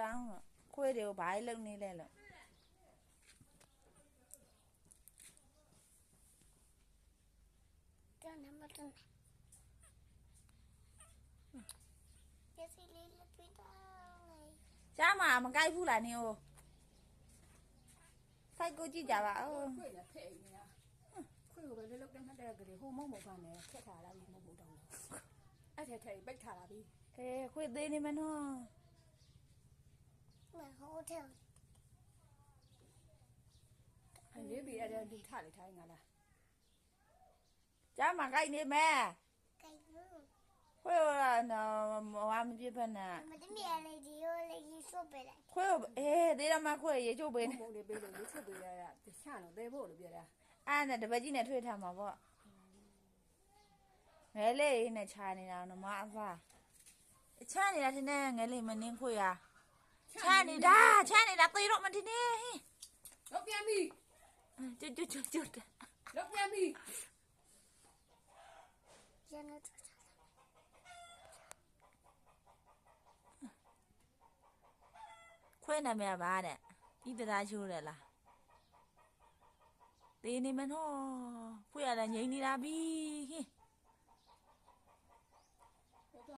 ပါအောင်လို့ခွေးတွေကိုဘာလို့လုံနေလဲလို့ Dan nama dan. Ya sini lebih dah. ကြားမှာမကြိုက်ဘူးလားနင်ဟိုဖိုက်ကိုကြည့်ကြပါဦးခွေနဲ့ဖဲ့နေတာခွေကိုပဲလွတ်လွတ်တဲ့မှတ်တဲ့ကလေးဟိုမုံမကနဲ့ဖက်ထားလာပြီမဟုတ်ဘူးတောင်းလို့အဲ့ထဲထဲပိတ်ထားလာပြီအေးခွေးသေးနေမနော် Nah, hotel. အဲ့လေးပြီအဲ့ဒါလူထလိုက်ထိုင်းငါလားကြားမှာကြိုက်နေမဲ Kayu. ခွေးကနော်ဟွာမပြစ်ဖက်နဲ့ Mesti ni ada dia lagi sobat. ခွေးကိုအေးသေးတော့မှခွေးရေချိုးပေးနေမုံလေးပေးလို့ရွှတ်ပေးရတာချတော့သေးဖို့လို့ပြောတာအဲ့နဲ့တပတ်ကြီးနဲ့ထွေးထားမှာပေါ့ငယ်လေးနဲ့ခြာနေတာနော်မအဖာချာနေတာတင်နေငယ်လေးမနှင်းခွေးရ ချာနေတာချာနေတာသေတော့မတင်နေလောက်ပြန်ပြီကျွတ်ကျွတ်ကျွတ်ကျွတ်လောက်ပြန်ပြီ Jangan tu. ခွေးနာမည်ကဘာတဲ့ဤတသားချိုးတယ်လားသေးနေမနော်ခွေးရလည်းငိမ့်နေတာပြီဟင်း